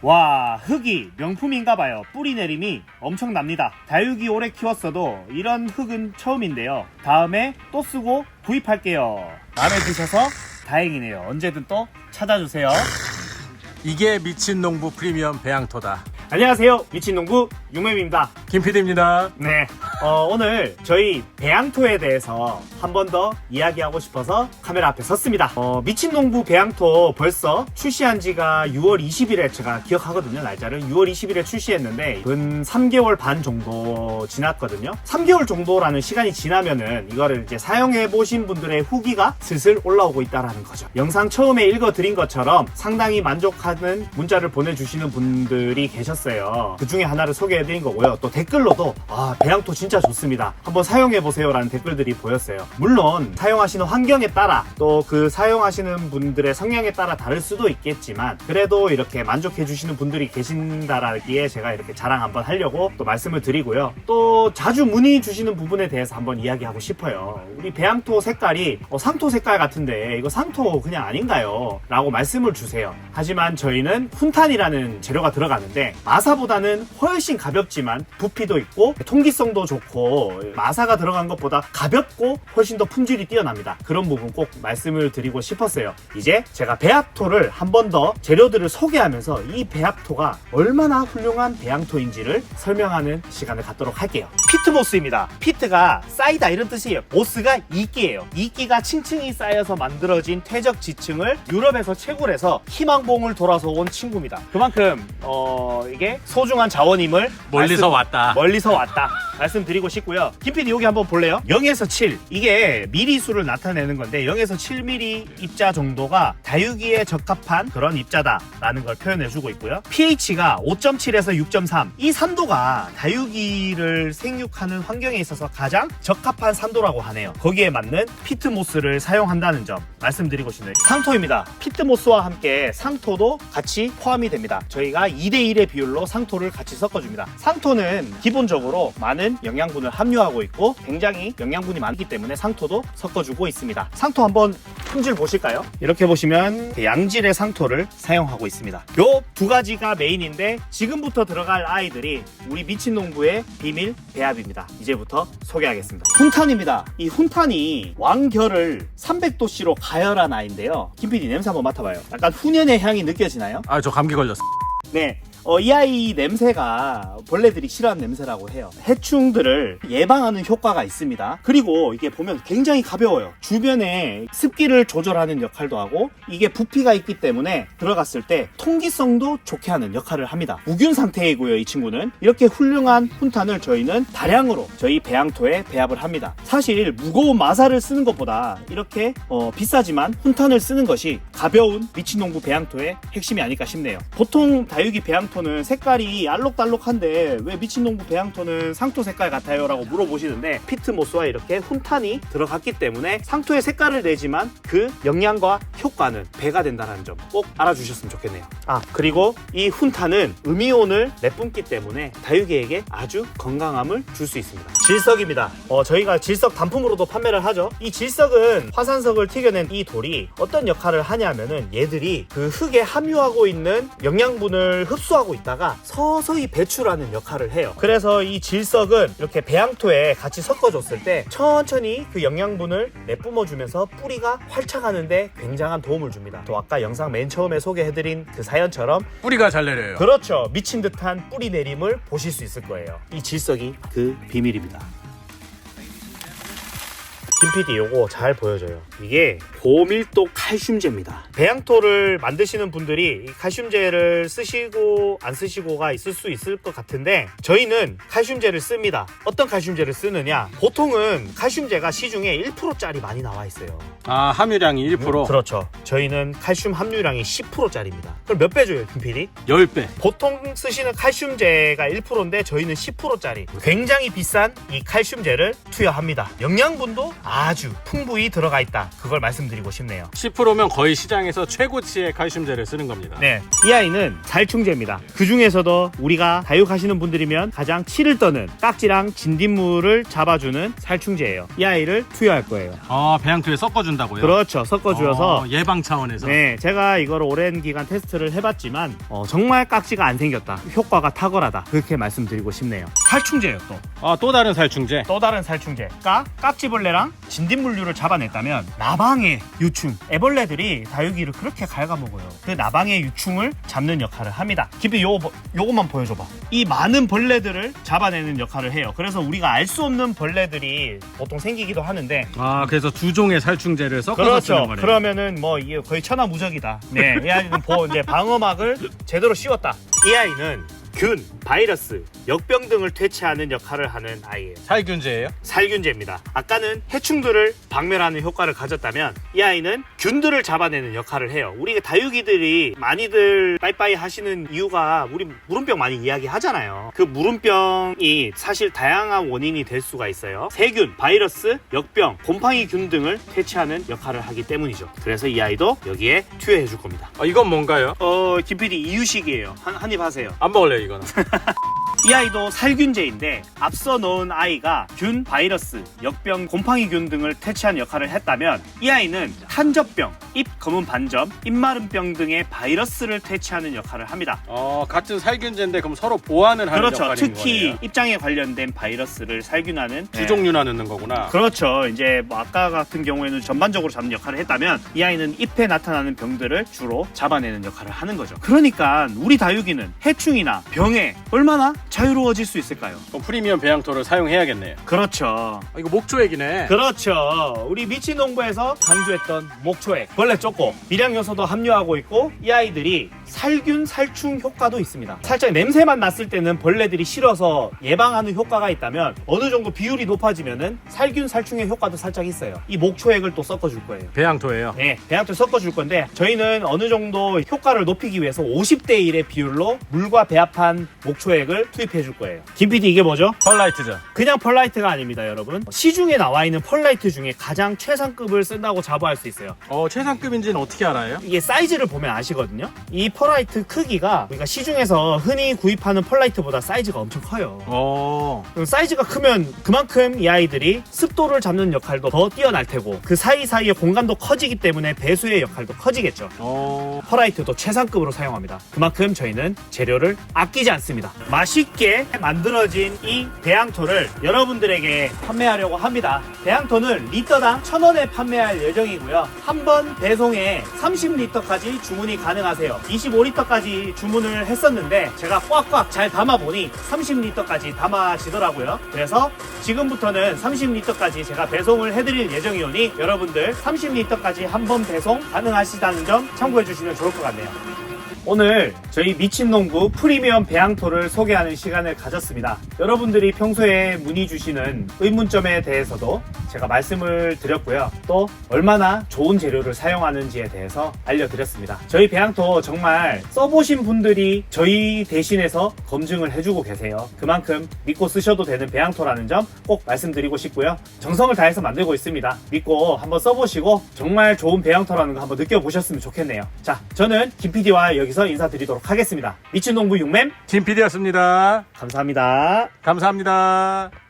와 흙이 명품인가봐요. 뿌리 내림이 엄청납니다. 다육이 오래 키웠어도 이런 흙은 처음인데요. 다음에 또 쓰고 구입할게요. 마음에 드셔서 다행이네요. 언제든 또 찾아주세요. 이게 미친 농부 프리미엄 배양토다. 안녕하세요. 미친농부 유맵입니다. 김PD입니다. 네 어, 오늘 저희 배양토에 대해서 한 번 더 이야기하고 싶어서 카메라 앞에 섰습니다. 어, 미친농부 배양토 벌써 출시한 지가 6월 20일에 제가 기억하거든요 날짜를. 6월 20일에 출시했는데 근 3개월 반 정도 지났거든요. 3개월 정도라는 시간이 지나면은 이거를 이제 사용해 보신 분들의 후기가 슬슬 올라오고 있다라는 거죠. 영상 처음에 읽어드린 것처럼 상당히 만족하는 문자를 보내주시는 분들이 계셨어요. 그 중에 하나를 소개해드린 거고요. 또 댓글로도 아 배양토 진짜 좋습니다. 한번 사용해보세요 라는 댓글들이 보였어요. 물론 사용하시는 환경에 따라 또 그 사용하시는 분들의 성향에 따라 다를 수도 있겠지만 그래도 이렇게 만족해 주시는 분들이 계신다라기에 제가 이렇게 자랑 한번 하려고 또 말씀을 드리고요. 또 자주 문의 주시는 부분에 대해서 한번 이야기하고 싶어요. 우리 배양토 색깔이 어, 상토 색깔 같은데 이거 상토 그냥 아닌가요? 라고 말씀을 주세요. 하지만 저희는 훈탄이라는 재료가 들어가는데 마사보다는 훨씬 가볍지만 부피도 있고 통기성도 좋고 마사가 들어간 것보다 가볍고 훨씬 더 품질이 뛰어납니다. 그런 부분 꼭 말씀을 드리고 싶었어요. 이제 제가 배합토를 한 번 더 재료들을 소개하면서 이 배합토가 얼마나 훌륭한 배양토인지를 설명하는 시간을 갖도록 할게요. 피트모스입니다. 피트가 쌓이다 이런 뜻이에요. 모스가 이끼예요. 이끼가 층층이 쌓여서 만들어진 퇴적 지층을 유럽에서 채굴해서 희망봉을 돌아서 온 친구입니다. 그만큼 어, 이게 소중한 자원임을 멀리서 말씀- 왔다. 멀리서 왔다 말씀드리고 싶고요. 김PD 여기 한번 볼래요? 0에서 7 이게 미리 수를 나타내는 건데 0에서 7mm 입자 정도가 다육이에 적합한 그런 입자다라는 걸 표현해주고 있고요. pH가 5.7에서 6.3 이 산도가 다육이를 생육하는 환경에 있어서 가장 적합한 산도라고 하네요. 거기에 맞는 피트모스를 사용한다는 점 말씀드리고 싶네요. 상토입니다. 피트모스와 함께 상토도 같이 포함이 됩니다. 저희가 2대1의 비율로 상토를 같이 섞어줍니다. 상토는 기본적으로 많은 영양분을 함유하고 있고 굉장히 영양분이 많기 때문에 상토도 섞어주고 있습니다. 상토 한번 품질 보실까요? 이렇게 보시면 양질의 상토를 사용하고 있습니다. 요 두 가지가 메인인데 지금부터 들어갈 아이들이 우리 미친 농부의 비밀 배합입니다. 이제부터 소개하겠습니다. 훈탄입니다. 이 훈탄이 왕결을 300도씨로 가열한 아이인데요. 김PD 냄새 한번 맡아봐요. 약간 훈연의 향이 느껴지나요? 아, 저 감기 걸렸어. 네. 어, 이 아이 냄새가 벌레들이 싫어하는 냄새라고 해요. 해충들을 예방하는 효과가 있습니다. 그리고 이게 보면 굉장히 가벼워요. 주변에 습기를 조절하는 역할도 하고 이게 부피가 있기 때문에 들어갔을 때 통기성도 좋게 하는 역할을 합니다. 무균 상태이고요, 이 친구는. 이렇게 훌륭한 훈탄을 저희는 다량으로 저희 배양토에 배합을 합니다. 사실 무거운 마사를 쓰는 것보다 이렇게 어, 비싸지만 훈탄을 쓰는 것이 가벼운 미친농부 배양토의 핵심이 아닐까 싶네요. 보통 다육이 배양토 는 색깔이 알록달록한데 왜 미친농부 배양토는 상토 색깔 같아요? 라고 물어보시는데 피트모스와 이렇게 훈탄이 들어갔기 때문에 상토의 색깔을 내지만 그 영양과 효과는 배가 된다는 점 꼭 알아주셨으면 좋겠네요. 아 그리고 이 훈탄은 음이온을 내뿜기 때문에 다육이에게 아주 건강함을 줄 수 있습니다. 질석입니다. 어, 저희가 질석 단품으로도 판매를 하죠. 이 질석은 화산석을 튀겨낸 이 돌이 어떤 역할을 하냐면은 얘들이 그 흙에 함유하고 있는 영양분을 흡수하 고 있다가 서서히 배출하는 역할을 해요. 그래서 이 질석은 이렇게 배양토에 같이 섞어줬을 때 천천히 그 영양분을 내뿜어주면서 뿌리가 활착하는데 굉장한 도움을 줍니다. 또 아까 영상 맨 처음에 소개해드린 그 사연처럼 뿌리가 잘 내려요. 그렇죠. 미친 듯한 뿌리 내림을 보실 수 있을 거예요. 이 질석이 그 비밀입니다. 김PD 요거 잘 보여줘요. 이게 고밀도 칼슘제입니다. 배양토를 만드시는 분들이 이 칼슘제를 쓰시고 안 쓰시고가 있을 수 있을 것 같은데 저희는 칼슘제를 씁니다. 어떤 칼슘제를 쓰느냐? 보통은 칼슘제가 시중에 1%짜리 많이 나와 있어요. 아, 함유량이 1%. 그렇죠. 저희는 칼슘 함유량이 10%짜리입니다. 그럼 몇 배 줘요, 김PD? 10배. 보통 쓰시는 칼슘제가 1%인데 저희는 10%짜리 굉장히 비싼 이 칼슘제를 투여합니다. 영양분도 아주 풍부히 들어가 있다. 그걸 말씀드리고 싶네요. 10%면 거의 시장에서 최고치의 칼슘제를 쓰는 겁니다. 네, 이 아이는 살충제입니다. 그 중에서도 우리가 다육하시는 분들이면 가장 치를 떠는 깍지랑 진딧물을 잡아주는 살충제예요. 이 아이를 투여할 거예요. 아, 배양토에 섞어준다고요? 그렇죠. 섞어주어서 어, 예방 차원에서. 네, 제가 이걸 오랜 기간 테스트를 해봤지만 어, 정말 깍지가 안 생겼다. 효과가 탁월하다. 그렇게 말씀드리고 싶네요. 살충제예요 또. 아, 또 다른 살충제. 또 다른 살충제가 깍지벌레랑 진딧물류를 잡아냈다면 나방의 유충. 애벌레들이 다육이를 그렇게 갉아먹어요. 그 나방의 유충을 잡는 역할을 합니다. 깊이 요거, 요것만 보여줘봐. 이 많은 벌레들을 잡아내는 역할을 해요. 그래서 우리가 알 수 없는 벌레들이 보통 생기기도 하는데 아, 그래서 두 종의 살충제를 섞어서 쓰는 그렇죠. 거네요. 그러면은 뭐 이게 거의 천하무적이다. 네 이 아이는 보, 이제 방어막을 제대로 씌웠다. 이 아이는 균, 바이러스, 역병 등을 퇴치하는 역할을 하는 아이예요 살균제예요? 살균제입니다. 아까는 해충들을 박멸하는 효과를 가졌다면 이 아이는 균들을 잡아내는 역할을 해요. 우리 다육이들이 많이들 빠이빠이 하시는 이유가 우리 물음병 많이 이야기하잖아요. 그 물음병이 사실 다양한 원인이 될 수가 있어요. 세균, 바이러스, 역병, 곰팡이균 등을 퇴치하는 역할을 하기 때문이죠. 그래서 이 아이도 여기에 투여해 줄 겁니다. 아, 이건 뭔가요? 어, 김PD 이유식이에요. 한, 한입 하세요. 안 먹을래요, 이거는. 이 아이도 살균제인데 앞서 넣은 아이가 균, 바이러스, 역병, 곰팡이균 등을 퇴치하는 역할을 했다면 이 아이는 탄저병, 입 검은 반점, 입마름병 등의 바이러스를 퇴치하는 역할을 합니다. 어, 같은 살균제인데 그럼 서로 보완을 하는 그렇죠. 역할인 특히 거네요. 입장에 관련된 바이러스를 살균하는 두 네. 종류나 넣는 거구나. 그렇죠. 이제 뭐 아까 같은 경우에는 전반적으로 잡는 역할을 했다면 이 아이는 잎에 나타나는 병들을 주로 잡아내는 역할을 하는 거죠. 그러니까 우리 다육이는 해충이나 병에 얼마나 자유로워질 수 있을까요? 그럼 프리미엄 배양토를 사용해야겠네요. 그렇죠. 아, 이거 목초액이네. 그렇죠. 우리 미친 농부에서 강조했던 목초액, 벌레 쫓고 미량 요소도 함유하고 있고 이 아이들이 살균 살충 효과도 있습니다. 살짝 냄새만 났을 때는 벌레들이 싫어서 예방하는 효과가 있다면 어느 정도 비율이 높아지면은 살균 살충의 효과도 살짝 있어요. 이 목초액을 또 섞어줄 거예요. 배양토예요. 네, 배양토 섞어줄 건데 저희는 어느 정도 효과를 높이기 위해서 50대 1의 비율로 물과 배합한 목초액을 투입 해 줄 거예요. 김 PD 이게 뭐죠? 펄라이트죠. 그냥 펄라이트가 아닙니다, 여러분. 시중에 나와 있는 펄라이트 중에 가장 최상급을 쓴다고 자부할 수 있어요. 어, 최상급인지는 어떻게 알아요? 이게 사이즈를 보면 아시거든요. 이 펄라이트 크기가 우리가 시중에서 흔히 구입하는 펄라이트보다 사이즈가 엄청 커요. 어, 그럼 사이즈가 크면 그만큼 이 아이들이 습도를 잡는 역할도 더 뛰어날 테고 그 사이사이의 공간도 커지기 때문에 배수의 역할도 커지겠죠. 어, 퍼라이트도 최상급으로 사용합니다. 그만큼 저희는 재료를 아끼지 않습니다. 맛 있게 만들어진 이 배양토를 여러분들에게 판매하려고 합니다. 배양토는 리터당 1,000원에 판매할 예정이고요. 한 번 배송에 30리터까지 주문이 가능하세요. 25리터까지 주문을 했었는데 제가 꽉꽉 잘 담아보니 30리터까지 담아지더라고요. 그래서 지금부터는 30리터까지 제가 배송을 해드릴 예정이오니 여러분들 30리터까지 한 번 배송 가능하시다는 점 참고해 주시면 좋을 것 같네요. 오늘 저희 미친농부 프리미엄 배양토를 소개하는 시간을 가졌습니다. 여러분들이 평소에 문의 주시는 의문점에 대해서도 제가 말씀을 드렸고요. 또 얼마나 좋은 재료를 사용하는지에 대해서 알려드렸습니다. 저희 배양토 정말 써보신 분들이 저희 대신해서 검증을 해주고 계세요. 그만큼 믿고 쓰셔도 되는 배양토라는 점 꼭 말씀드리고 싶고요. 정성을 다해서 만들고 있습니다. 믿고 한번 써보시고 정말 좋은 배양토라는 거 한번 느껴보셨으면 좋겠네요. 자, 저는 김PD와 여기서 인사드리도록 하겠습니다. 미친농부 육맨 김 PD였습니다. 감사합니다. 감사합니다.